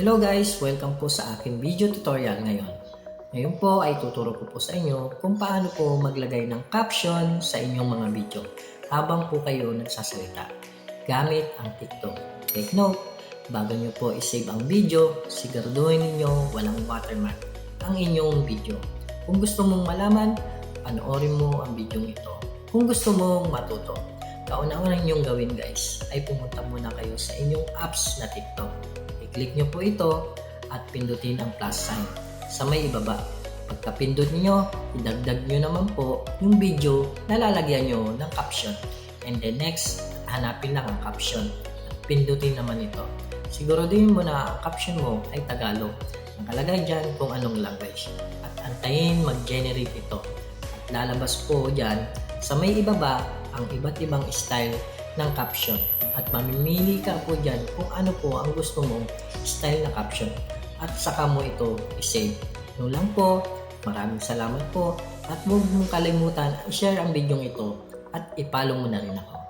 Hello guys! Welcome po sa aking video tutorial ngayon. Ngayon po ay tuturo ko po sa inyo kung paano po maglagay ng caption sa inyong mga video habang po kayo nagsasalita gamit ang TikTok. Take note, bago nyo po isave ang video, siguraduhin ninyo walang watermark ang inyong video. Kung gusto mong malaman, panoorin mo ang video ito. Kung gusto mong matuto, kauna-una ninyong gawin guys ay pumunta muna kayo sa inyong apps na TikTok. I-click nyo po ito at pindutin ang plus sign sa may ibaba. Pagkapindot niyo, idagdag nyo naman po yung video na lalagyan nyo ng caption. And then next, hanapin lang ang caption pindutin naman ito. Siguraduhin mo na ang caption mo ay Tagalog. Nakalagay dyan kung anong language. At antayin mag-generate ito. At lalabas po dyan sa may ibaba ang iba't ibang style ng caption. At mamimili ka po dyan kung ano po ang gusto mong style na caption. At saka mo ito i-save. Yun lang po. Maraming salamat po. At huwag mong kalimutan i-share ang video ito at ipalo mo na rin ako.